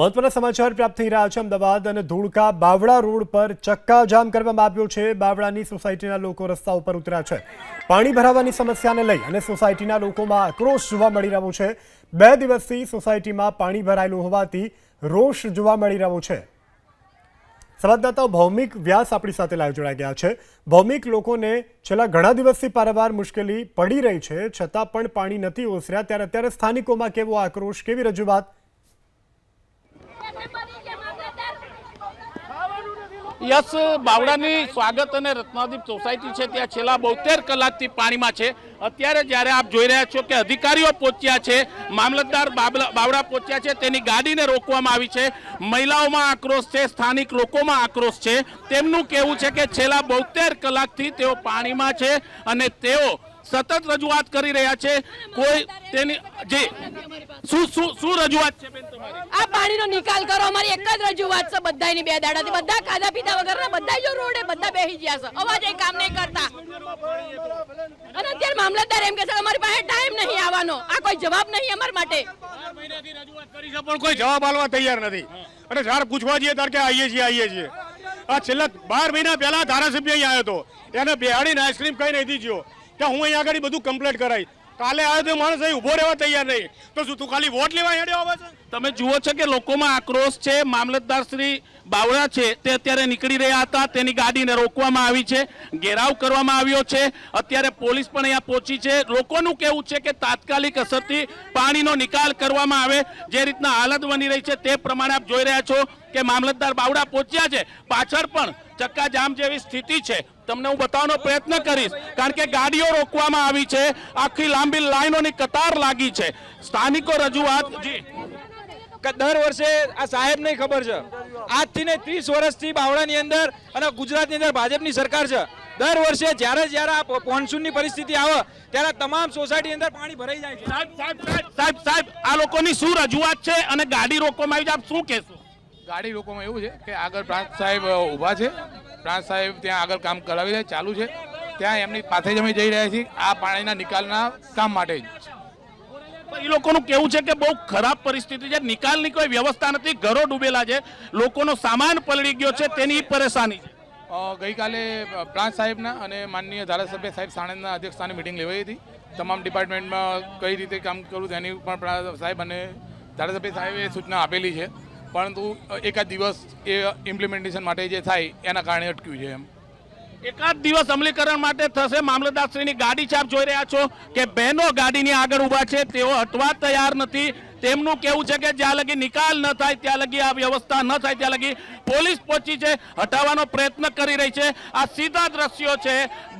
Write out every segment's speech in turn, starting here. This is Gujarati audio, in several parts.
મહત્વના સમાચાર પ્રાપ્ત થઈ રહ્યા છે અમદાવાદ અને ધોળકા બાવળા રોડ પર ચક્કાજામ કરવામાં આવ્યો છે. બાવળાની સોસાયટીના લોકો રસ્તા ઉપર ઉતર્યા છે. પાણી ભરાવાની સમસ્યાને લઈ અને સોસાયટીના લોકોમાં આક્રોશ જોવા મળી રહ્યો છે. બે દિવસથી સોસાયટીમાં પાણી ભરાયેલું હોવાથી રોષ જોવા મળી રહ્યો છે. સંવાદદાતાઓ ભૌમિક વ્યાસ આપણી સાથે લાઈવ જોડાઈ ગયા છે. ભૌમિક લોકોને છેલ્લા ઘણા દિવસથી પારવાર મુશ્કેલી પડી રહી છે. છતાં પણ પાણી નથી ઓસર્યા. ત્યારે અત્યારે સ્થાનિકોમાં કેવો આક્રોશ, કેવી રજૂઆત? યસ બાવડાની સ્વાગત અને રત્નાદીપ સોસાયટી છે, ત્યાં છેલ્લા બોતેર કલાકથી પાણીમાં છે. અત્યારે જ્યારે આપ જોઈ રહ્યા છો કે અધિકારીઓ પહોંચ્યા છે, મામલતદાર બાવડા પહોંચ્યા છે, તેની ગાડીને રોકવામાં આવી છે. મહિલાઓમાં આક્રોશ છે, સ્થાનિક લોકોમાં આક્રોશ છે. તેમનું કહેવું છે કે છેલ્લા બોતેર કલાકથી તેઓ પાણીમાં છે અને તેઓ સતત રજૂઆત કરી રહ્યા છે. કોઈ તેની જે. શું શું શું રજૂઆત છે બેન તમારી? આ પાણીનો નિકાલ કરો. અમારી એક જ રજૂઆત છે બધાની બે દાડાથી. બધા ખાધા પીધા વગરના બધા જો રોડે બધા બેસી ગયા છે. અવાજ એ કામ નહીં કરતા. અને અત્યારે મામલતદાર એમ કે છે અમારી પાસે ટાઈમ નહીં આવવાનો. આ કોઈ જવાબ નહીં અમારા માટે. કરી છે પણ કોઈ જવાબ આપવા તૈયાર નથી. અને જ્યારે પૂછવા જઈએ ત્યારે કે આવીએ છીએ આવીએ છીએ. આ છેલ્લા બાર મહિના પહેલા ધારાસભ્ય અહીં આવ્યો હતો. એને બિહાડીને આઈસ્ક્રીમ કઈ નહીં દીધો કે હું અહીંયા આગળ બધું કમ્પ્લીટ કરાવી કાલે આવ્યો તો માણસ અહીં ઊભો રહેવા તૈયાર નહીં. તો શું તું ખાલી વોટ લેવા હેડ્યો આવે છે? તમે જુઓ છો કે લોકોમાં આક્રોશ છે, મામલતદાર શ્રી બાવળા છે, તે અત્યારે નીકળી રહ્યા હતા, તેની ગાડીને રોકવામાં આવી છે, ઘેરાવ કરવામાં આવ્યો છે. અત્યારે પોલીસ પણ અહીંયા પહોંચી છે. લોકોનું કેવું છે કે તાત્કાલિક અસરથી પાણીનો નિકાલ કરવામાં આવે. જે રીતના હાલત બની રહી છે તે પ્રમાણે આપ જોઈ રહ્યા છો કે મામલતદાર બાવડા પહોંચ્યા છે. પાછળ પણ ચક્કાજામ જેવી સ્થિતિ છે. તમને હું બતાવવાનો પ્રયત્ન કરીશ. કારણ કે ગાડીઓ રોકવામાં આવી છે. આખી લાંબી લાઈનોની કતાર લાગી છે. સ્થાનિકો રજૂઆત દર વર્ષે આ સાહેબને ખબર છે. આજથી ને ત્રીસ વર્ષથી બાવળાની અંદર અને ગુજરાતની અંદર ભાજપની સરકાર છે. દર વર્ષે જ્યારે જ્યારે આ મોન્સૂનની પરિસ્થિતિ આવે ત્યારે તમામ સોસાયટી અંદર પાણી ભરાઈ જાય છે. સાહેબ સાહેબ સાહેબ સાહેબ સાહેબ આ લોકોની શું રજૂઆત છે અને ગાડી રોકવામાં આવી છે? આપ શું કહેશો? ગાડી રોકવામાં એવું છે કે આગળ પ્રાંત સાહેબ ઊભા છે. પ્રાંત સાહેબ ત્યાં આગળ કામ કરાવી રહ્યા ચાલુ છે. ત્યાં એમની પાસે જ અમે જઈ રહ્યા છીએ. આ પાણીના નિકાલના કામ માટે. એ લોકોનું કેવું છે કે બહુ ખરાબ પરિસ્થિતિ છે. નિકાલની કોઈ વ્યવસ્થા નથી. ઘરો ડૂબેલા છે. લોકોનો સામાન પલળી ગયો છે. તેની પરેશાની છે. ગઈકાલે પ્રાંત સાહેબના અને માનનીય ધારાસભ્ય સાહેબ સાણંદના અધ્યક્ષસ્થાને મિટિંગ લેવાઈ હતી. તમામ ડિપાર્ટમેન્ટમાં કઈ રીતે કામ કરવું તેની પણ સાહેબ અને ધારાસભ્ય સાહેબે સૂચના આપેલી છે. પરંતુ એકાદ દિવસ એ ઇમ્પ્લિમેન્ટેશન માટે જે થાય, એના કારણે અટક્યું છે એમ. એકાદ દિવસ અમલીકરણ માટે થશે. મામલતદારશ્રીની ગાડી છાપ જોઈ રહ્યા છો કે બહેનો ગાડીની આગળ ઊભા છે. તેઓ હટવા તૈયાર નથી. તેમનું કેવું છે કે જ્યાં લગી નિકાલ ન થાય, ત્યાં લગી આ વ્યવસ્થા ન થાય, ત્યાં લગી પોલીસ પહોંચી છે, હટાવવાનો પ્રયત્ન કરી રહી છે. આ સીધા દ્રશ્યો છે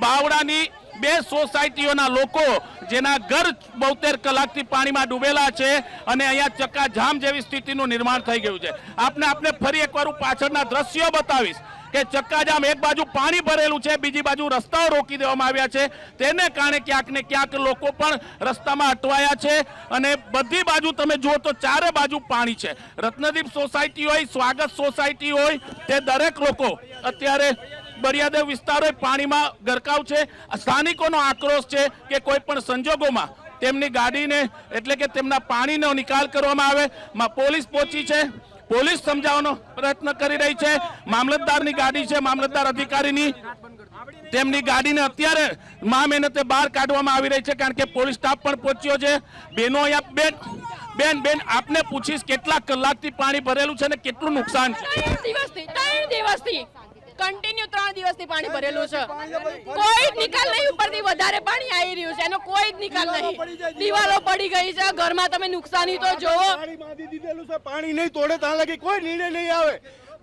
બાવડાની બે સોસાયટીઓના લોકો જેના ઘર બોતેર કલાકથી પાણીમાં ડૂબેલા છે અને અહીંયા ચક્કાજામ જેવી સ્થિતિનું નિર્માણ થઈ ગયું છે. આપને આપને ફરી એકવાર હું પાછળના દ્રશ્યો બતાવીશ કે ચક્કાજામ એક બાજુ પાણી ભરેલું છે, બીજી બાજુ રસ્તાઓ રોકી દેવામાં આવ્યા છે. તેને કારણે ક્યાંક ને ક્યાંક લોકો પણ રસ્તામાં અટવાયા છે અને બધી બાજુ તમે જુઓ તો ચારે બાજુ પાણી છે. રત્નદીપ સોસાયટી હોય, સ્વાગત સોસાયટી હોય, તે દરેક લોકો અત્યારે બરિયાદેવ વિસ્તાર પાણીમાં ગરકાવ છે. સ્થાનિકોનો આક્રોશ છે કે કોઈ પણ સંજોગોમાં તેમની ગાડીને એટલે કે તેમના પાણીનો નિકાલ કરવામાં આવે. પોલીસ પહોંચી છે. પોલીસ સમજાવવાનો પ્રયત્ન કરી રહી છે. મામલતદારની ગાડી છે. મામલતદાર અધિકારીની તેમની ગાડીને અત્યારે મા મહેનતે બહાર કાઢવામાં આવી રહી છે કારણ કે પોલીસ સ્ટાફ પણ પહોંચ્યો છે. બેનો અહીંયા બેન બેન બેન, આપને પૂછીશ કેટલા કલાકથી પાણી ભરેલું છે ને કેટલું નુકસાન છે? કન્ટિન્યુ ત્રણ દિવસથી પાણી ભરેલું છે. કોઈ જ નિકાલ નહીં ઉપરથી વધારે પાણી આવી રહ્યું છે. એનો કોઈ જ નિકાલ નહીં. દિવાલો પડી ગઈ છે ઘરમાં તમે નુકસાની તો જોવો. પાણી દીધેલું છે પાણી નહીં તોડે ત્યાં લગી કોઈ નિર્ણય નહીં આવે.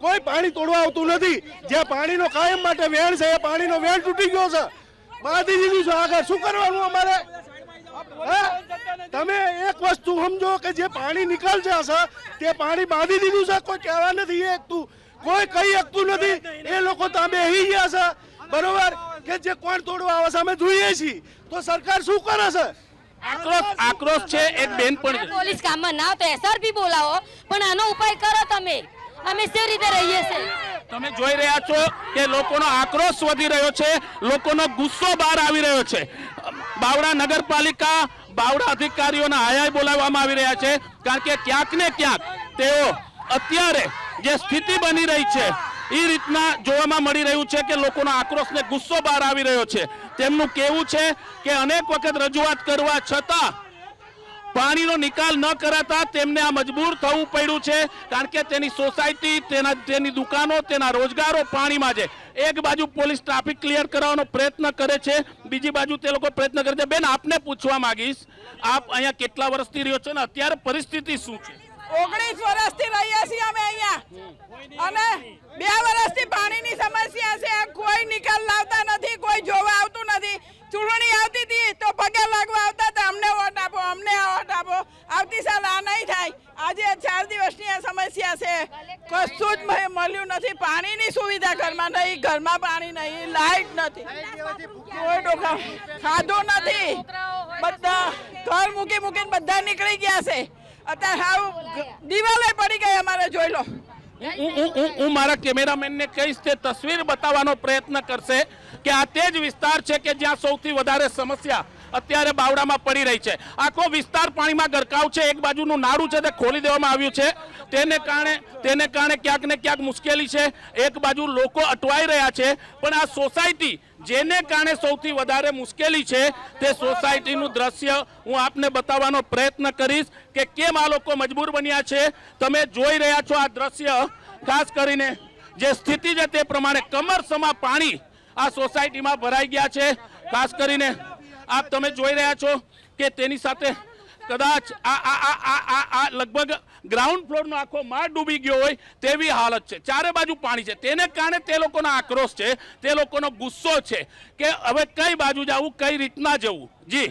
કોઈ પાણી તોડવા આવતું નથી. જે પાણીનો કાયમ માટે વેણ છે એ પાણીનો વેણ તૂટી ગયો છે. બાંધી દીધું છે આગળ શું કરવાનું અમારે? તમે એક વસ્તુ સમજો કે જે પાણી નિકાલ છે છે તે પાણી બાંધી દીધું છે? કોઈ કહેવા નથી એક એકતું કોઈ કહી શકતું નથી. એ લોકો તો અમે હી ગયા છે. બરોબર? કે જે કોણ તોડવા આવે છે અમે જોઈએ છીએ. તો સરકાર શું કરે છે? આક્રોશ આક્રોશ છે એક બેન પણ પોલીસ કામમાં ના તો એસઆરપી બોલાવો પણ આનો ઉપાય કરો તમે. અમે કેવી રીતે રહીએ છીએ. તમે જોઈ રહ્યા છો કે લોકોનો આક્રોશ વધી રહ્યો છે લોકોનો ગુસ્સો બહાર આવી રહ્યો છે. બાવડા નગરપાલિકા બાવડા અધિકારીઓના હાયાય બોલાવવામાં આવી રહ્યા છે કારણ કે ક્યાંક ને ક્યાંક તેઓ અત્યારે જે સ્થિતિ બની રહી છે એ રીતના જોવામાં મળી રહ્યું છે કે લોકોનો આક્રોશ ને ગુસ્સો બહાર આવી રહ્યો છે. તેમનું કહેવું છે કે અનેક વખત રજૂઆત કરવા છતાં પાણીનો નિકાલ ન કરાતા તેમને આ મજબૂર થવું પડ્યું છે, કારણ કે તેની સોસાયટી, તેના, તેની દુકાનો, તેના રોજગારો પાણીમાં છે. એક બાજુ પોલીસ ટ્રાફિક ક્લિયર કરવાનો પ્રયત્ન કરે છે, બીજી બાજુ તે લોકો પ્રયત્ન કરે છે. બેન, આપને પૂછવા માંગીશ, આપ અહીંયા કેટલા વર્ષથી રહ્યો છો ને અત્યારે પરિસ્થિતિ શું છે? ઓગણીસ વર્ષથી રહીએ છીએ અમે અહીંયા. અને બે વર્ષથી પાણીની સમસ્યા છે. કોઈ નિકાલ લાવતા નથી, કોઈ જોવા આવતું નથી. ચૂંટણી આવતી હતી તો પગે લાગવા આવતા હતા. અમને વોટ આપો, અમને વોટ આપો. આવતી સાલ આ નહીં થાય. આજે ચાર દિવસની આ સમસ્યા છે. કશું જ મળ્યું નથી. પાણીની સુવિધા ઘરમાં નહીં, ઘરમાં પાણી નહીં, લાઈટ નથી. કોઈ ડોકા ખાધું નથી. બધા ઘર મૂકી મૂકીને બધા નીકળી ગયા છે. અત્યારે હાવ દિવાલે પડી ગઈ અમારે, જોઈ લો. હું- મારા કેમેરામેનને કહીશ તે તસવીર બતાવવાનો પ્રયત્ન કરશે કે આ તે જ વિસ્તાર છે કે જ્યાં સૌથી વધારે સમસ્યા અત્યારે બાવડામાં પડી રહી છે. આખો વિસ્તાર પાણીમાં ગરકાવ છે, એક બાજુનું નાળું છે તે ખોલી દેવામાં આવ્યું છે. તેને કારણે તેને કારણે ક્યાંક ને ક્યાંક મુશ્કેલી છે. એક બાજુ લોકો અટવાઈ રહ્યા છે, પણ આ સોસાયટી જેને કારણે સૌથી વધારે મુશ્કેલી છે તે સોસાયટીનું દ્રશ્ય. હું આપને બતાવવાનો પ્રયત્ન કરીશ કે કેમ આ લોકો મજબૂર બન્યા છે. તમે જોઈ રહ્યા છો આ દ્રશ્ય. ખાસ કરીને જે સ્થિતિ છે તે પ્રમાણે કમરસમાં પાણી આ સોસાયટીમાં ભરાઈ ગયા છે. ખાસ કરીને આપ તમે જોઈ રહ્યા છો કે તેની સાથે કદાચ આ આ આ આ લગભગ ગ્રાઉન્ડ ફ્લોરનો આખો માળ ડૂબી ગયો હોય તેવી હાલત છે. ચારે બાજુ પાણી છે. તેને કારણે તે લોકોનો આક્રોશ છે. તે લોકોનો ગુસ્સો છે કે હવે કઈ બાજુ જવું, કઈ રીતના જવું? જી.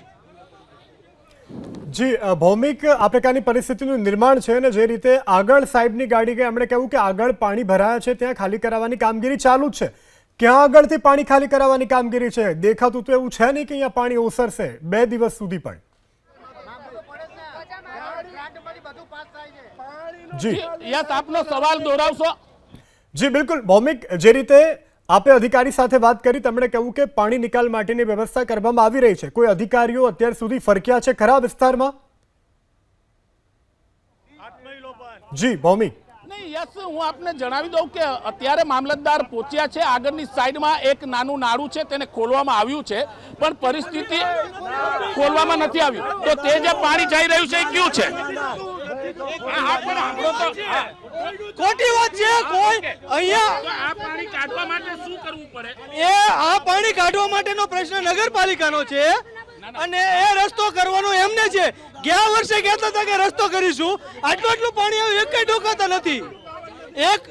જી ભૌમિક આ પ્રકારની પરિસ્થિતિનું નિર્માણ છે અને જે રીતે આગળ સાહેબની ગાડી ગઈ એમણે કહ્યું કે આગળ પાણી ભરાયા છે, ત્યાં ખાલી કરાવવાની કામગીરી ચાલુ જ છે. ક્યાં આગળથી પાણી ખાલી કરાવવાની કામગીરી છે? દેખાતું તો એવું છે નહીં કે અહીંયા પાણી ઓસરશે બે દિવસ સુધી પણ. જી. યસ આપનો સવાલ દોહરાવશો જી બિલકુલ. ભૌમિક જે રીતે આપે અધિકારી સાથે વાત કરી તેમણે કહ્યું કે પાણી નિકાલ માટેની વ્યવસ્થા કરવામાં આવી રહી છે. કોઈ અધિકારીઓ અત્યાર સુધી ફરક્યા છે ખરા વિસ્તારમાં? જી ભૌમિક. નહીં યસ હું આપને જણાવી દઉં કે અત્યારે મામલતદાર પહોંચ્યા છે. આગળની સાઈડમાં એક નાનું નાળું છે તેને ખોલવામાં આવ્યું છે. પણ પરિસ્થિતિ ખોલવામાં નથી આવ્યું. તો તે જે પાણી જઈ રહ્યું છે એ કયું છે? ખોટી વાત છે કોઈ અહીંયા આ પાણી કાઢવા માટે શું કરવું પડે? એ આ પાણી કાઢવા માટેનો પ્રશ્ન નગરપાલિકાનો છે. અને એ રસ્તો કરવાનો એમને છે. ગયા વર્ષે કહેતા હતા કે રસ્તો કરીશું. આટલું આટલું પાણી એક કઈ ઢોકાતા નથી. એક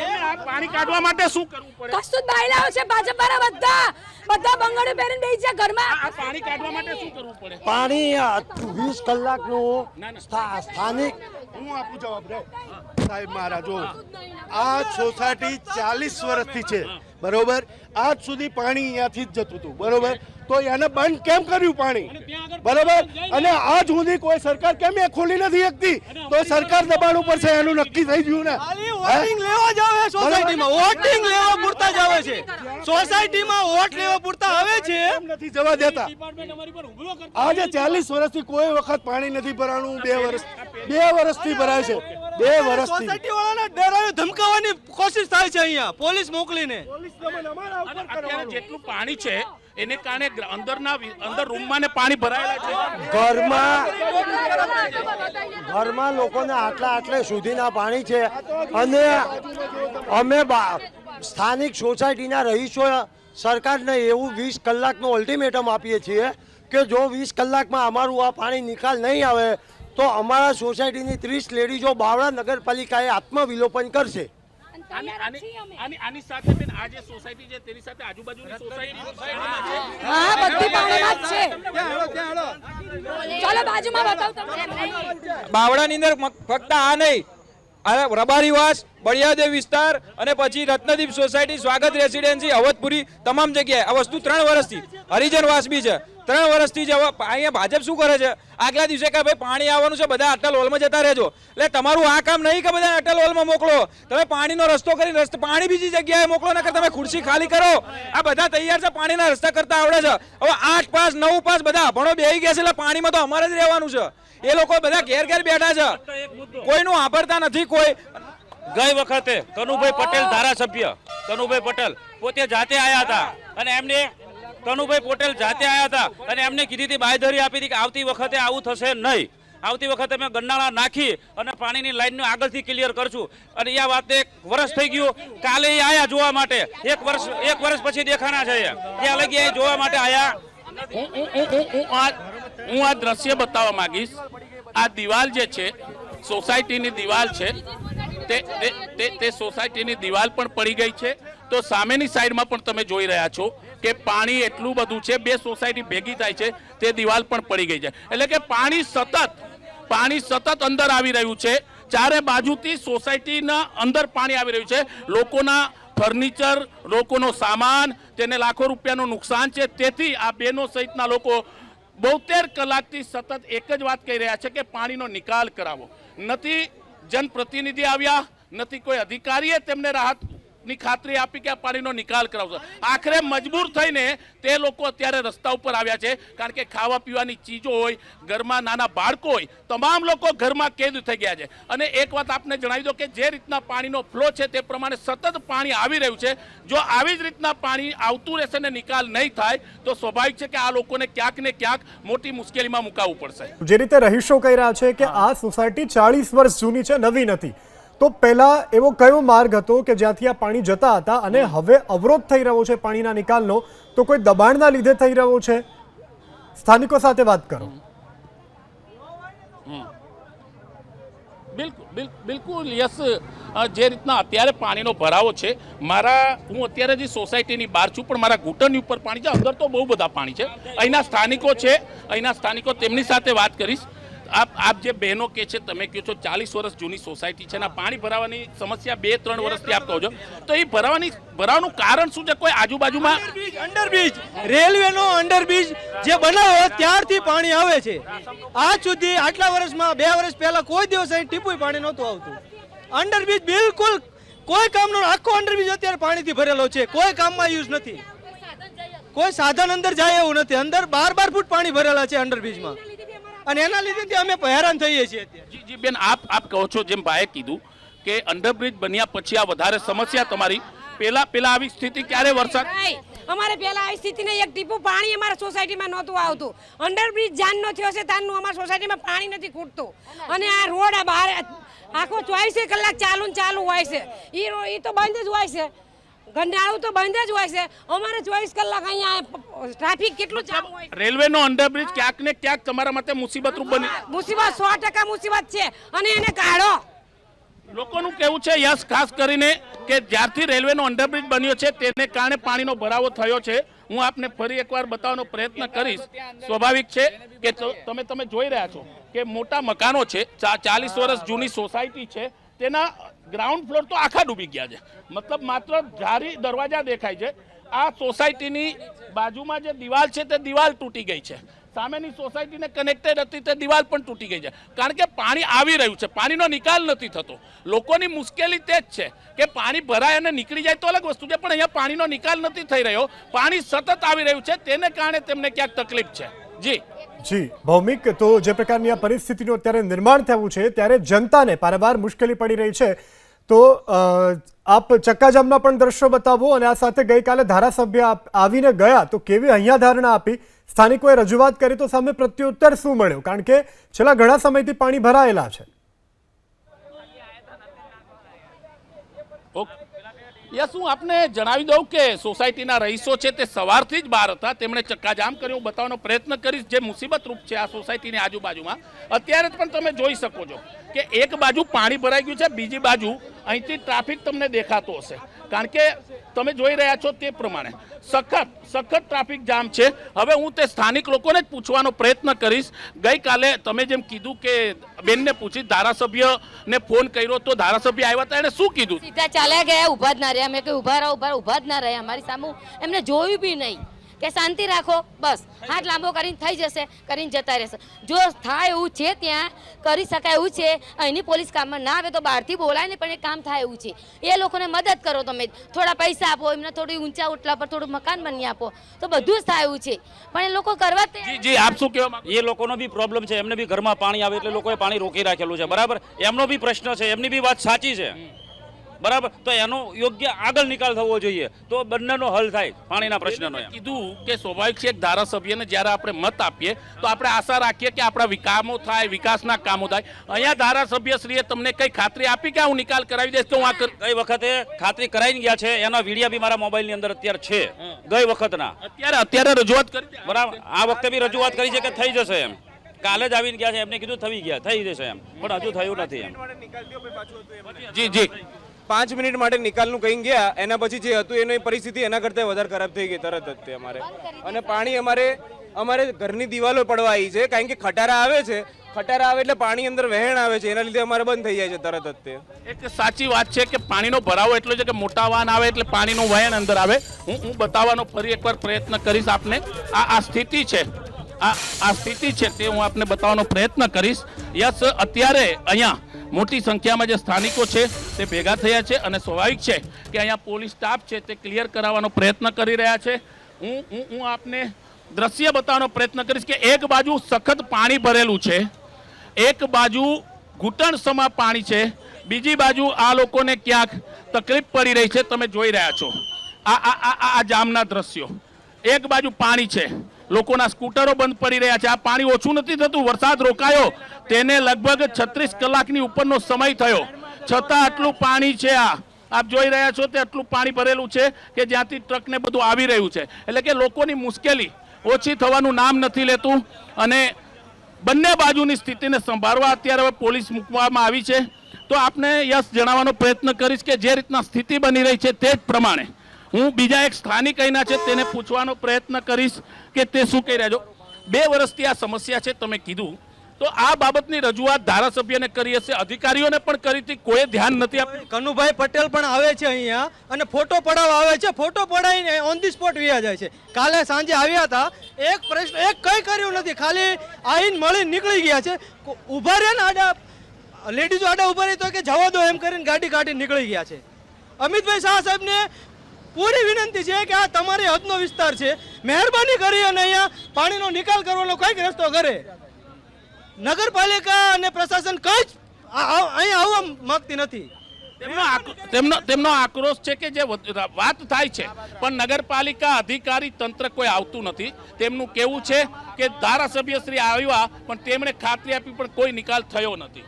આ પાણી કાઢવા માટે શું કરવું પડે? કશું જ બાયલાઓ છે ભાજપ વાળા બધા. બધા બંગડી પહેરીને બેસી છે ઘરમાં. આ પાણી કાઢવા માટે શું કરવું પડે? પાણી વીસ કલાકનું. સ્થા- સ્થાનિક હું આપું જવાબ રે. સાહેબ મારા જો આ સોસાયટી ચાલીસ વર્ષથી છે બરોબર? આજ સુધી પાણી અહીંયાથી જ જતું હતું બરોબર? તો એને બંધ કેમ કર્યું પાણી? બરોબર? અને આજ સુધી કોઈ સરકાર કેમ એ ખોલી નથી શકતી? તો સરકાર દબાણ ઉપર છે એનું નક્કી થઈ ગયું ને. વોટિંગ લેવા જાવે સોસાયટીમાં વોટિંગ લેવા પૂરતા જાવે છે. સોસાયટીમાં વોટ લેવા પૂરતા આવે છે. નથી જવા દેતા. આજે ચાલીસ વર્ષથી કોઈ વખત પાણી નથી ભરાણું બે વર્ષ બે વર્ષથી ભરાય છે. બે વર્ષથી. સોસાયટી વાળાને ડરાવી ધમકાવવાની કોશિશ થાય છે અહીંયા. પોલીસ મોકલીને. અત્યારે જેટલું પાણી છે એને કારણે અંદરના અંદર રૂમમાં ને પાણી ભરાયેલા છે. ઘરમાં ઘરમાં લોકોને આટલા આટલે સુધીના પાણી છે. અને અમે સ્થાનિક સોસાયટીના રહીશો સરકારને એવું વીસ કલાકનું અલ્ટિમેટમ આપીએ છીએ કે જો વીસ કલાકમાં અમારું આ પાણી નિકાલ નહીં આવે, તો અમારા સોસાયટીની ત્રીસ લેડીઝો બાવળા નગરપાલિકાએ આત્મવિલોપન કરશે. આની આની- સાથે બેન આ જે સોસાયટી છે તેની સાથે આજુબાજુની સોસાયટી હા બધી પાણીમાં જ છે. ચાલો બાજુમાં બતાવ તમને. બાવળાની અંદર ફક્ત આ નહીં રબારીવાસ બળિયાદેવ વિસ્તાર અને પછી રત્નદીપ સોસાયટી, સ્વાગત રેસિડેન્સી, અવધપુરી, તમામ જગ્યાએ. આ વસ્તુ ત્રણ વર્ષથી. હરિજનવાસ બી છે. ત્રણ વર્ષથી જ અહીંયા ભાજપ શું કરે છે? આગલા દિવસે કે ભાઈ પાણી આવવાનું છે, બધા અટલ હોલમાં જતા રહેજો. એટલે તમારું આ કામ નહીં કે બધા અટલ હોલમાં મોકલો. તમે પાણીનો રસ્તો કરીને રસ્તો, પાણી બીજી જગ્યાએ મોકલો, નકર તમે ખુરશી ખાલી કરો. આ બધા તૈયાર છે, પાણીના રસ્તા કરતા આવડે છે. હવે આઠ પાસ, નવ પાસ બધા ભણો બેહી ગયા છે, એટલે પાણીમાં તો અમારે જ રહેવાનું છે. એ લોકો બધા ઘેર ઘેર બેઠા છે. કોઈનું આભરતા નથી કોઈ ગઈ વખતે કનુભાઈ પટેલ ધારાસભ્ય કનુભાઈ પટેલ પોતે જાતે આયા હતા અને એમને કનુભાઈ પટેલ જાતે આયા હતા અને એમને કીધી હતી બાંયધરી આપી હતી કે આવતી વખતે આવું થશે નહીં. આવતી વખતે મેં ગંડાળા નાખી અને પાણીની લાઈનને આગળથી ક્લિયર કરશું. અને એ વાત એક વર્ષ થઈ ગયું. કાલે એ આયા જોવા માટે. એક વર્ષ એક વર્ષ પછી દેખાણા છે એ. ત્યાં લગી જોવા માટે આયા. હું આ દ્રશ્ય બતાવવા માંગીશ. આ દિવાલ જે છે, સોસાયટીની દિવાલ છે. તે, તે- તે સોસાયટીની દિવાલ પણ પડી ગઈ છે. તો સામેની સાઈડમાં પણ તમે જોઈ રહ્યા છો કે પાણી એટલું બધું છે, બે સોસાયટી ભેગી થાય છે, તે દિવાલ પણ પડી ગઈ છે. એટલે કે પાણી સતત પાણી સતત અંદર આવી રહ્યું છે. ચારે બાજુથી સોસાયટીના અંદર પાણી આવી રહ્યું છે. લોકોના ફર્નિચર, લોકોનો સામાન, તેને લાખો રૂપિયાનું નુકસાન છે. તેથી આ બહેનો સહિતના લોકો બોતેર કલાકથી સતત એક જ વાત કહી રહ્યા છે કે પાણીનો નિકાલ કરાવો. નથી જનપ્રતિનિધિ આવ્યા, નથી કોઈ અધિકારીએ તેમને રાહતની ખાતરી આપી કે આ પાણીનો નિકાલ કરાવશે. આખરે મજબૂર થઈને તે લોકો અત્યારે રસ્તા ઉપર આવ્યા છે. કારણ કે ખાવા પીવાની ચીજો હોય, ઘરમાં નાના બાળકો હોય, તમામ લોકો ઘરમાં કેદ થઈ ગયા છે. અને એક વાત આપને જણાવી દો કે જે રીતના પાણીનો ફ્લો છે તે પ્રમાણે સતત પાણી આવી રહ્યું છે. જો આવી જ રીતના પાણી આવતું રહેશે ને નિકાલ નહીં થાય, તો સ્વાભાવિક છે કે આ લોકોને ક્યાંક ને ક્યાંક મોટી મુશ્કેલીમાં મુકાવવું પડશે. જે રીતે રહીશો કહી રહ્યા છે કે આ સોસાયટી ચાળીસ વર્ષ જૂની છે, નવી નથી. તો પહેલા એવો કયો માર્ગ હતો કે જ્યાંથી આ પાણી જતા હતા અને હવે અવરોધ થઈ રહ્યો છે પાણીના નિકાલનો? તો કોઈ દબાણના લીધે થઈ રહ્યો છે? સ્થાનિકો સાથે વાત કરો. બિલકુલ બિલકુલ યસ. જે રીતના અત્યારે પાણીનો ભરાવો છે મારા હું અત્યારે જે સોસાયટીની બહાર છું પણ મારા ઘૂંટણની ઉપર પાણી છે. અંદર તો બહુ બધા પાણી છે. અહીંના સ્થાનિકો છે અહીંના સ્થાનિકો તેમની સાથે વાત કરીશ. આપ આપ જે બહેનો કે છે તમે કહો છો ચાલીસ વર્ષ જૂની સોસાયટી છે અને પાણી ભરાવાની સમસ્યા બે ત્રણ વર્ષથી આપ કહો છો. તો એ ભરાવાની ભરાવાનું કારણ શું છે? કોઈ આજુબાજુમાં? Underbridge underbridge. રેલવેનો અંડરબ્રિજ જે બનાવ્યો ત્યારથી પાણી આવે છે. આજ સુધી આટલા વર્ષમાં બે વર્ષ પહેલા કોઈ દિવસ અહીં ટીપુય પાણી નહોતું આવતું. અંડરબ્રિજ બિલકુલ કોઈ કામનો આખો અંડરબ્રિજ અત્યારે પાણીથી ભરેલો છે. કોઈ કામમાં યુઝ નથી. કોઈ સાધન અંદર જાય એવું નથી. અંદર બાર બાર ફૂટ પાણી ભરેલા છે અંડરબ્રિજમાં. અને એના લીધે અમે હેરાન થઈએ છીએ જી જી બેન આપ આપ કહો છો જેમ ભાઈએ કીધું કે અંડરબ્રિજ બન્યા પછી આ વધારે સમસ્યા તમારી. પેલા પેલા આવી સ્થિતિ ક્યારે વરસાદ? નહીં. અમારે પેલા આવી સ્થિતિને એક ટીપું પાણી અમારા સોસાયટીમાં નહોતું આવતું. અંડરબ્રિજ જાનનો થયો છે તાનનું અમારા સોસાયટીમાં પાણી નથી ખૂટતું. અને આ રોડ આ બહાર આખો ચોવીસે કલાક ચાલુ ને ચાલુ હોય છે. એ તો બંધ જ હોય છે. ગંડાળું તો બંધ જ હોય છે. અમારે ચોવીસ કલાક અહીંયા ટ્રાફિક કેટલું જામ હોય રેલવેનો અંડરબ્રિજ ક્યાંક ને ક્યાંક તમારા માટે મુસીબતરૂપ બની મુસીબત સો ટકા મુસીબત છે. અને એને કાઢો. લોકોનું કેવું છે યસ ખાસ કરીને કે જ્યારથી રેલવેનો અંડરબ્રિજ બન્યો છે તેને કારણે પાણીનો ભરાવો થયો છે. હું આપને ફરી એકવાર બતાવવાનો પ્રયત્ન કરીશ. સ્વાભાવિક છે કે તમે તમે જોઈ રહ્યા છો કે મોટા મકાનો છે ચાલીસ વર્ષ જૂની સોસાયટી છે. તેના ગ્રાઉન્ડ ફ્લોર તો આખા ડૂબી ગયા છે. મતલબ માત્ર જારી દરવાજા દેખાય છે. આ સોસાયટીની બાજુમાં જે દિવાલ છે તે દિવાલ તૂટી ગઈ છે. સામેની સોસાયટીને કનેક્ટેડ હતી તે દિવાલ પણ તૂટી ગઈ છે. કારણ કે પાણી આવી રહ્યું છે. પાણીનો નિકાલ નથી થતો. લોકોની મુશ્કેલી તે જ છે કે પાણી ભરાય અને નીકળી જાય તો અલગ વસ્તુ છે, પણ અહીંયા પાણીનો નિકાલ નથી થઈ રહ્યો. પાણી સતત આવી રહ્યું છે. તેને કારણે તેમને ક્યાંક તકલીફ છે. જી. જી, ભૌમિક તો જે પ્રકારની આ પરિસ્થિતિનું અત્યારે નિર્માણ થયું છે, ત્યારે જનતાને પારવાર મુશ્કેલી પડી રહી છે. તો આપ ચક્કાજામના પણ દ્રશ્યો બતાવો અને આ સાથે ગઈકાલે ધારાસભ્ય આવીને ગયા. તો કેવી અહીંયા ધારણા આપી? સ્થાનિકોએ રજૂઆત કરી તો સામે પ્રત્યુત્તર શું મળ્યો? કારણ કે છેલ્લા ઘણા સમયથી પાણી ભરાયેલા છે. યસ, હું આપને જણાવી દઉં કે સોસાયટીના રહીશો છે તે સવારથી જ બહાર હતા. તેમણે ચક્કાજામ કર્યો. બતાવવાનો પ્રયત્ન કરીશ. જે મુસીબત રૂપ છે આ સોસાયટીની આજુબાજુમાં. અત્યારે પણ તમે જોઈ શકો છો. કે એક બાજુ પાણી ભરાઈ ગયું છે, બીજી બાજુ અહીંથી ટ્રાફિક તમને દેખાતો હશે. કારણ કે તમે જોઈ રહ્યા છો તે પ્રમાણે. સખત સખત ટ્રાફિક જામ છે. હવે હું તે સ્થાનિક લોકોને જ પૂછવાનો પ્રયત્ન કરીશ. ગઈકાલે તમે જેમ કીધું કે બેનને પૂછી ધારાસભ્યને ફોન કર્યો તો ધારાસભ્ય આવ્યા હતા, એણે શું કીધું? સીધા ચાલ્યા ગયા, ઊભા જ ના રહ્યા. મેં કહ્યું ઊભા રહો ઊભા ઊભા જ ના રહ્યા. અમારી સામે એમને જોયું બી નહીં. કે શાંતિ રાખો બસ. હાથ લાંબો કરીને થઈ જશે કરીને જતા રહેશે. જો થાય એવું છે ત્યાં કરી શકાય એવું છે અહીંની પોલીસ કામમાં ના આવે તો બહારથી બોલાય ને પણ એ કામ થાય એવું છે. એ લોકોને મદદ કરો તમે. થોડા પૈસા આપો એમને થોડી ઊંચા ઉટલા પર થોડું મકાન બની આપો. તો બધું જ થાય એવું છે. પણ એ લોકો કરવા જી આપ શું કહેવા એ લોકોનો બી પ્રોબ્લેમ છે. એમને બી ઘરમાં પાણી આવે એટલે લોકોએ પાણી રોકી રાખેલું છે. બરાબર? એમનો બી પ્રશ્ન છે. એમની બી વાત સાચી છે. બરાબર? તો એનો યોગ્ય આગળ નિકાલ થવો જોઈએ. તો બંનેનો હલ થાય પાણીના પ્રશ્નનો કીધું કે સ્વાભાવિક છે ધારાસભ્યને જ્યારે આપણે મત આપીએ તો આપણે આશા રાખીએ કે આપણા વિકામો થાય વિકાસના કામો થાય. અહીંયા ધારાસભ્યશ્રીએ તમને કઈ ખાતરી આપી કે હું નિકાલ કરાવી દઈશ તો હું આ ગઈ વખતે ખાતરી કરાવી ગયા છે. એના વીડિયો બી મારા મોબાઈલની અંદર અત્યારે છે. ગઈ વખતના. અત્યારે અત્યારે રજૂઆત કરી બરાબર. આ વખતે બી રજૂઆત કરી છે કે થઈ જશે એમ. કાલે જ આવીને ગયા છે. એમને કીધું થઈ ગયા થઈ જશે એમ. પણ હજુ થયું નથી એમ. જી જી. પાંચ મિનિટ માટે નિકાલનું કહી ગયા એના પછી જે હતું એની પરિસ્થિતિ એના કરતાં વધારે ખરાબ થઈ ગઈ તરત જ તે અમારે. અને પાણી અમારે અમારે ઘરની દિવાલો પડવા આવી છે કારણ કે ખટારા આવે છે ખટારા આવે એટલે પાણી અંદર વહેણ આવે છે એના લીધે અમારે બંધ થઈ જાય છે તરત જ તે. એક સાચી વાત છે કે પાણીનો ભરાવો એટલો છે કે મોટા વાહન આવે એટલે પાણીનું વહેણ અંદર આવે. હું હું બતાવવાનો ફરી એકવાર પ્રયત્ન કરીશ આપને. આ આ સ્થિતિ છે. આ આ સ્થિતિ છે તે હું આપને બતાવવાનો પ્રયત્ન કરીશ. યસ અત્યારે અહીંયા મોટી સંખ્યામાં જે સ્થાનિકો છે તે ભેગા થયા છે અને સ્વાભાવિક છે કે અહીંયા પોલીસ સ્ટાફ છે તે ક્લિયર કરાવવાનો પ્રયત્ન કરી રહ્યા છે. હું હું હું આપને દ્રશ્ય બતાવવાનો પ્રયત્ન કરીશ કે એક બાજુ સખત પાણી ભરેલું છે, એક બાજુ ઘૂંટણ સમા પાણી છે, બીજી બાજુ આ લોકોને ક્યાંક તકલીફ પડી રહી છે, તમે જોઈ રહ્યા છો. આ આ, આ- આ જામના દ્રશ્યો. એક બાજુ પાણી છે લોકોના સ્કૂટરો બંધ પડી રહ્યા છે. આ પાણી ઓછું નથી થતું, વરસાદ રોકાયો. તેને લગભગ છત્રીસ કલાકની ઉપરનો સમય થયો. છતાં આટલું પાણી છે આ. આપ જોઈ રહ્યા છો તે આટલું પાણી ભરેલું છે કે જ્યાંથી ટ્રકને બધું આવી રહ્યું છે. એટલે કે લોકોની મુશ્કેલી ઓછી થવાનું નામ નથી લેતું અને બંને બાજુની સ્થિતિને સંભાળવા અત્યારે હવે પોલીસ મૂકવામાં આવી છે. તો આપને યશ જણાવવાનો પ્રયત્ન કરીશ કે જે રીતના સ્થિતિ બની રહી છે તે જ પ્રમાણે. હું બીજા એક સ્થાનિક અહીંના છે, તેને પૂછવાનો પ્રયત્ન કરીશ કે તે શું કહી રહ્યા છો. બે વર્ષથી આ સમસ્યા છે, તમે કીધું. તો આ બાબતની રજૂઆત ધારાસભ્યને કરી હશે, અધિકારીઓને પણ કરી હતી, કોઈ ધ્યાન નથી આપ્યું. કનુભાઈ પટેલ પણ આવે છે અહીંયા અને ફોટો પડાવવા આવે છે, ફોટો પડાવીને ઓન ધી સ્પોટ વ્યા જાય છે. કાલે સાંજે આવ્યા હતા, એક પ્રશ્ન, એક કંઈ કર્યું નથી, ખાલી આવીને મળીને નીકળી ગયા છે. ઊભા રહે ને આડા, લેડીઝો આડા ઊભા રહી તો કે જવા દો એમ કરીને ગાડી કાઢીને નીકળી ગયા છે. અમિતભાઈ શાહ સાહેબને પૂરી વિનંતી છે કે આ તમારી હદનો વિસ્તાર છે. મહેરબાની કરી અને અહીંયા પાણીનો નિકાલ કરવાનો કંઈક રસ્તો કરે નગરપાલિકા અને પ્રશાસન કંઈ જ અહીંયા આવવા માગતી નથી. તેમનો તેમનો આક્રોશ છે કે જે વાત થાય છે, પણ નગરપાલિકા અધિકારી તંત્ર કોઈ આવતું નથી. તેમનું કેવું છે કે ધારાસભ્ય શ્રી આવ્યા, પણ તેમણે ખાતરી આપી, પણ કોઈ નિકાલ થયો નથી.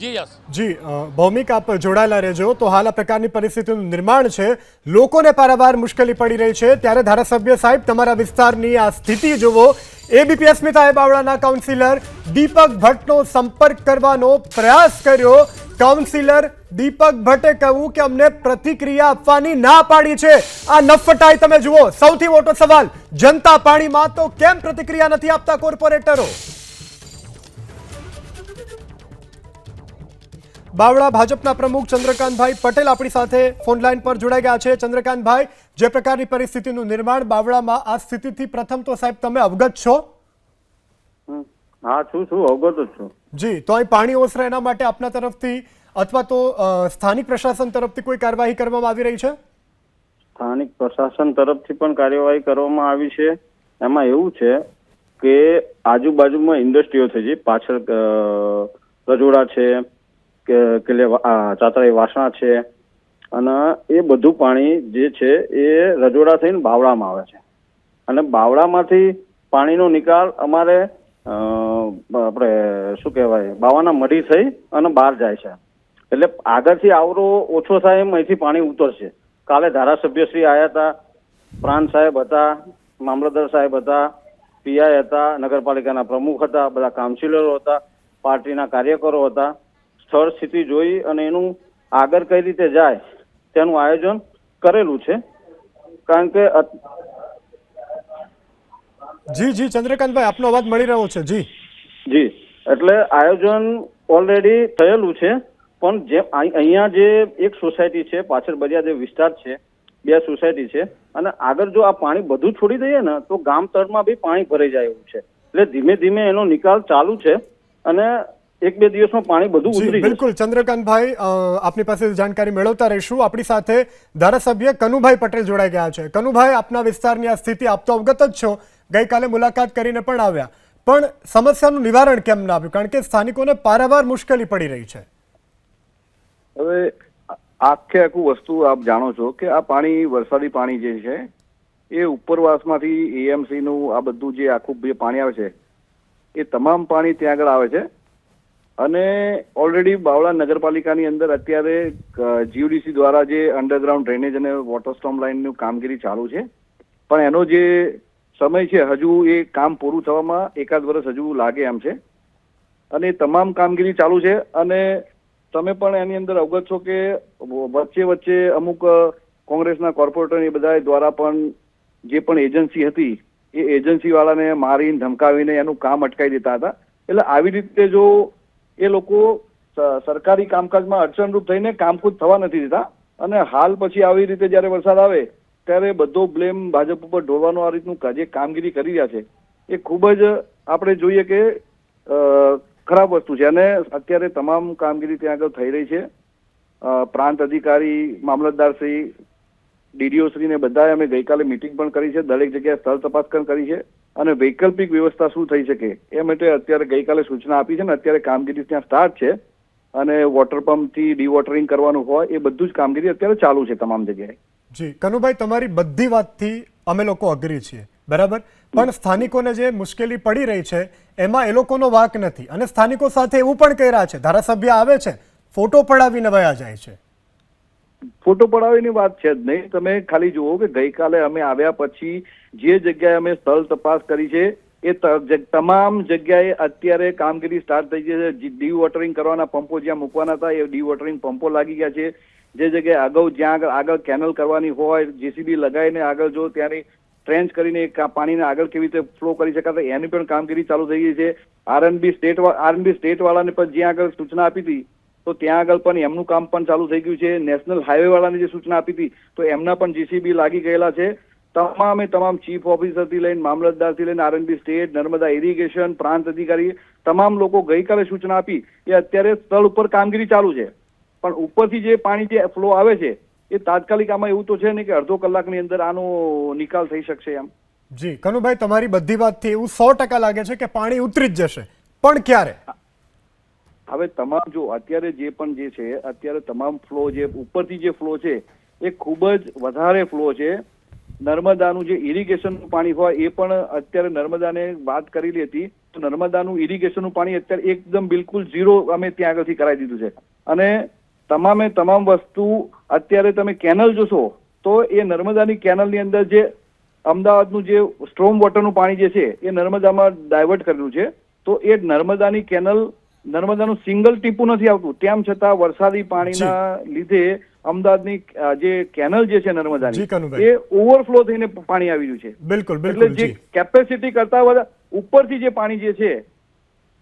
જી જી ભૌમિક આપ જોડાયેલા રહેજો. તો હાલ આ પ્રકારની પરિસ્થિતિનું નિર્માણ છે. લોકોને પારાવાર મુશ્કેલી પડી રહી છે. ત્યારે ધારાસભ્ય સાહેબ, તમારા વિસ્તારની આ સ્થિતિ જુઓ. એબીપી અસ્મિતાએ બાવળાના કાઉન્સિલર દીપક ભટ્ટનો સંપર્ક કરવાનો પ્રયાસ કર્યો. કાઉન્સિલર દીપક ભટ્ટે કહ્યું કે અમને પ્રતિક્રિયા આપવાની ના પાડી છે. આ નફટાઈ તમે જુઓ. સૌથી મોટો સવાલ, જનતા પાણીમાં તો કેમ પ્રતિક્રિયા નથી આપતા કોર્પોરેટરો? બાવળા ભાજપના પ્રમુખ ચંદ્રકાંતભાઈ પટેલ આપણી સાથે ફોન લાઈન પર જોડાઈ ગયા છે. ચંદ્રકાંતભાઈ જે પ્રકારની પરિસ્થિતિનું નિર્માણ બાવળામાં આ સ્થિતિથી પ્રથમ તો સાહેબ તમે અવગત છો? હા છું છું અવગત જ છું. જી તો અહીં પાણી ઓસરે એના માટે આપના તરફથી અથવા તો સ્થાનિક પ્રશાસન તરફથી કોઈ કાર્યવાહી કરવામાં આવી રહી છે? સ્થાનિક પ્રશાસન તરફથી પણ કાર્યવાહી કરવામાં આવી છે. એમાં એવું છે કે આજુબાજુમાં ઇન્ડસ્ટ્રીઓ છે જે. પાછળ રજોડા છે કે કે ચાતરાઈ વાસણા છે અને એ બધું પાણી જે છે એ રજોડા થઈને બાવળામાં આવે છે. અને બાવળામાંથી પાણીનો નિકાલ અમારે આપણે શું કહેવાય, બાવાના મઢી થઈ અને બહાર જાય છે. એટલે આગળથી આવરો ઓછો થાય એમ અહીંથી પાણી ઉતરશે. કાલે ધારાસભ્યશ્રી આવ્યા હતા, પ્રાંત સાહેબ હતા, મામલતદાર સાહેબ હતા, પીઆઈ હતા, નગરપાલિકાના પ્રમુખ હતા, બધા કાઉન્સિલરો હતા, પાર્ટીના કાર્યકરો હતા. સ્થળ સ્થિતિ જોઈ અને એનું આગળ કઈ રીતે જાય તેનું આયોજન કરેલું છે. કારણ કે જી જી ચંદ્રકાંતભાઈ આપનો અવાજ મળી રહ્યો છે. જી. જી એટલે આયોજન ઓલરેડી થયેલું છે પણ જે અહી- અહીંયા જે એક સોસાયટી છે પાછળ બરિયા જે વિસ્તાર છે બે સોસાયટી છે અને આગળ જો આ પાણી બધું છોડી દઈએ ને તો ગામ તળમાં બી પાણી ભરાઈ જાય એવું છે. એટલે ધીમે ધીમે એનો નિકાલ ચાલુ છે અને એક બે દિવસમાં પાણી બધું ઉતરી બિલકુલ. ચંદ્રકાંતભાઈ આપની પાસે જાણકારી મેળવતા રહીશું. આપણી સાથે ધારાસભ્ય કનુભાઈ પટેલ જોડાઈ ગયા છે. કનુભાઈ આપના વિસ્તારની આ સ્થિતિ આપ તો અવગત જ છો. ગઈકાલે મુલાકાત કરીને પણ આવ્યા. પણ સમસ્યાનું નિવારણ કેમ ના આવ્યું? કારણ કે સ્થાનિકોને પારાવાર મુશ્કેલી પડી રહી છે. હવે આખે આખું વસ્તુ આપ જાણો છો કે આ પાણી વરસાદી પાણી જે છે એ ઉપરવાસમાંથી એએમસીનું આ બધું જે આખું જે પાણી આવે છે એ તમામ પાણી ત્યાં આગળ આવે છે. અને ઓલરેડી બાવળા નગરપાલિકાની અંદર અત્યારે જીયુડીસી દ્વારા જે અંડરગ્રાઉન્ડ ડ્રેનેજ અને વોટર સ્ટોમ લાઇનનું કામગીરી ચાલુ છે. પણ એનો જે સમય છે, હજુ એ કામ પૂરું થવામાં એકાદ વર્ષ હજુ લાગે એમ છે. અને તમામ કામગીરી ચાલુ છે અને તમે પણ એની અંદર અવગત છો કે વચ્ચે વચ્ચે અમુક કોંગ્રેસના કોર્પોરેટર એ બધા દ્વારા પણ જે પણ એજન્સી હતી, એ એજન્સી વાળાને મારીને ધમકાવીને એનું કામ અટકાવી દેતા હતા. એટલે આવી રીતે જો એ લોકો સરકારી કામકાજમાં અડચણરૂપ થઈને કામકૂદ થવા નથી દીધા. અને હાલ પછી આવી રીતે જ્યારે વરસાદ આવે, ત્યારે બધો બ્લેમ ભાજપ ઉપર ઢોળવાનો આ રીતનું જે કામગીરી કરી રહ્યા છે. એ ખૂબ જ આપણે જોઈએ કે ખરાબ વસ્તુ છે. અને અત્યારે તમામ કામગીરી ત્યાં આગળ થઈ રહી છે. પ્રાંત અધિકારી, મામલતદાર શ્રી ડીડીઓ શ્રીને બધાએ અમે ગઈકાલે મિટિંગ પણ કરી છે. દરેક જગ્યાએ સ્થળ તપાસ પણ કરી છે. અને વૈકલ્પિક વ્યવસ્થા શું થઈ શકે એ માટે અત્યારે ગઈકાલે સૂચના આપી છે ને, અત્યારે કામગીરી ત્યાં સ્ટાર્ટ છે. અને વોટર પંપથી ડીવોટરિંગ કરવાનું હોય એ બધું જ કામગીરી અત્યારે ચાલુ છે તમામ જગ્યાએ. જી, કનુભાઈ, તમારી બધી વાતથી અમે લોકો અઘરી છીએ. બરાબર? પણ સ્થાનિકોને જે મુશ્કેલી પડી રહી છે, એમાં એ લોકોનો વાક નથી. અને સ્થાનિકો સાથે એવું પણ કહી રહ્યા છે, ધારાસભ્ય આવે છે, ફોટો પડાવીને વયા જાય છે. ફોટો પડાવીની વાત છે જ નહીં. તમે ખાલી જુઓ કે ગઈકાલે અમે આવ્યા પછી જે જગ્યાએ અમે સ્થળ તપાસ કરી છે, એ તમામ જગ્યાએ અત્યારે કામગીરી સ્ટાર્ટ થઈ ગઈ છે. ડી વોટરિંગ કરવાના પંપો જ્યાં મૂકવાના હતા, એ ડી વોટરિંગ પંપો લાગી ગયા છે. જે જગ્યાએ અગાઉ જ્યાં આગળ આગળ કેનલ કરવાની હોય, જેસીબી લગાવીને આગળ જો ત્યાંની ટ્રેન્ચ કરીને પાણીને આગળ કેવી રીતે ફ્લો કરી શકાય એની પણ કામગીરી ચાલુ થઈ ગઈ છે. આરએનબી સ્ટેટ આરએનબી સ્ટેટ વાળાને પણ જ્યાં આગળ સૂચના આપી હતી તો ત્યાં આગળ પણ એમનું કામ પણ ચાલુ થઈ ગયું છે. નેશનલ હાઈવે વાળાને જે સૂચના આપી હતી, તો એમના પણ જીસીબી લાગી ગયેલા છે. તમામે તમામ ચીફ ઓફિસરથી લઈને મામલતદારથી લઈને આરએનબી સ્ટેટ, નર્મદા ઇરિગેશન પ્રાંત અધિકારી, તમામ લોકો ગઈકાલે સૂચના આપી એ અત્યારે સ્થળ ઉપર કામગીરી ચાલુ છે. પણ ઉપરથી જે પાણી જે ફ્લો આવે છે, એ તાત્કાલિક આમાં એવું તો છે ને કે અડધો કલાકની અંદર આનો નિકાલ થઈ શકશે એમ. જી, કનુભાઈ, તમારી બધી વાતથી એવું સો ટકા લાગે છે કે પાણી ઉતરી જ જશે. પણ ક્યારે? હવે તમામ જો અત્યારે જે પણ જે છે, અત્યારે તમામ ફ્લો જે ઉપરથી જે ફ્લો છે, એ ખૂબ જ વધારે ફ્લો છે. નર્મદાનું જે ઇરિગેશનનું પાણી હોય, એ પણ અત્યારે નર્મદાને વાત કરેલી હતી, તો નર્મદાનું ઇરિગેશનનું પાણી અત્યારે એકદમ બિલકુલ ઝીરો અમે ત્યાં આગળથી કરાવી દીધું છે. અને તમામે તમામ વસ્તુ અત્યારે તમે કેનલ જોશો, તો એ નર્મદાની કેનલની અંદર જે અમદાવાદનું જે સ્ટ્રોમ વોટરનું પાણી જે છે, એ નર્મદામાં ડાયવર્ટ કરેલું છે. તો એ નર્મદાની કેનલ નર્મદાનું સિંગલ ટીપું નથી આવતું. તેમ છતાં વરસાદી પાણીના લીધે અમદાવાદની જે કેનલ જે છે નર્મદાની એ ઓવરફ્લો થઈને પાણી આવી રહ્યું છે. બિલકુલ એટલે જે કેપેસિટી કરતા વધારે ઉપરથી જે પાણી જે છે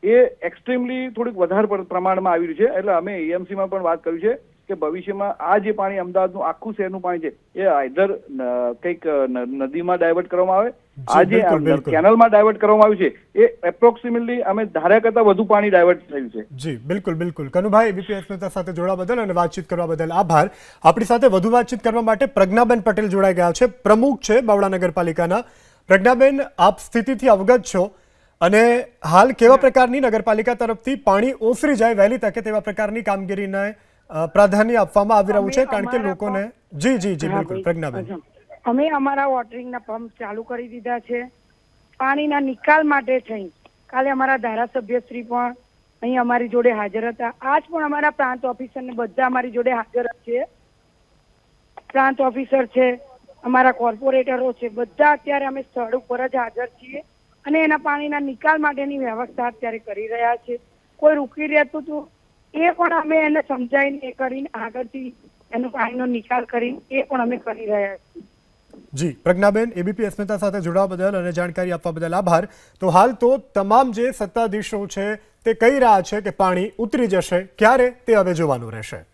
એ એક્સ્ટ્રીમલી થોડીક વધારે પ્રમાણમાં આવી રહ્યું છે. એટલે અમે એએમસીમાં પણ વાત કરી છે. કે ભવિષ્યમાં આ જે પાણી અમદાવાદનું આખું શહેરનું પાણી છે એ આઈધર કંઈક નદીમાં ડાયવર્ટ કરવામાં આવે આ જે. કેનલમાં ડાયવર્ટ કરવામાં આવ્યું છે એ એપ્રોક્સિમેટલી અમે ધાર્યા કરતા વધુ પાણી ડાયવર્ટ થયું છે. જી બિલકુલ બિલકુલ. કનુભાઈ બીપીએસ નેતા સાથે જોડા બદલ અને વાતચીત કરવા બદલ આભાર. આપણી સાથે વધુ વાતચીત કરવા માટે પ્રજ્ઞાબેન પટેલ જોડાઈ ગયા છે. પ્રમુખ છે બાવળા નગરપાલિકાના. પ્રજ્ઞાબેન આપ સ્થિતિથી અવગત છો અને હાલ કેવા પ્રકારની નગરપાલિકા તરફથી પાણી ઓસરી જાય વહેલી તકે તેવા પ્રકારની કામગીરીને પ્રાધાન્ય આપવામાં આવી રહ્યું છે કારણ કે લોકોને જી જી જી બિલકુલ પ્રજ્ઞાબેન. અમે અમારા વોટરિંગના પંપ ચાલુ કરી દીધા છે. પાણીના નિકાલ માટે થઈ. કાલે અમારા ધારાસભ્ય શ્રી પણ અહીં અમારી જોડે હાજર હતા. આજ પણ અમારા પ્રાંત ઓફિસર ને બધા અમારી જોડે હાજર છે. પ્રાંત ઓફિસર છે અમારા કોર્પોરેટરો છે બધા અત્યારે અમે સ્થળ ઉપર જ હાજર છીએ અને એના પાણીના નિકાલ માટેની વ્યવસ્થા અત્યારે કરી રહ્યા છે. કોઈ રૂકી રહેતું હતું એ પણ અમે એને સમજાવીને એ કરીને આગળથી એનો પાણીનો નિકાલ કરીને એ પણ અમે કરી રહ્યા છીએ. જી, પ્રજ્ઞાબેન એબીપી અસ્મિતા સાથે જોડાવા બદલ અને જાણકારી આપવા બદલ આભાર. તો હાલ તો તમામ જે સત્તાધીશો છે, તે કહી રહ્યા છે કે પાણી ઉતરી જશે. ક્યારે? તે હવે જોવાનું રહેશે.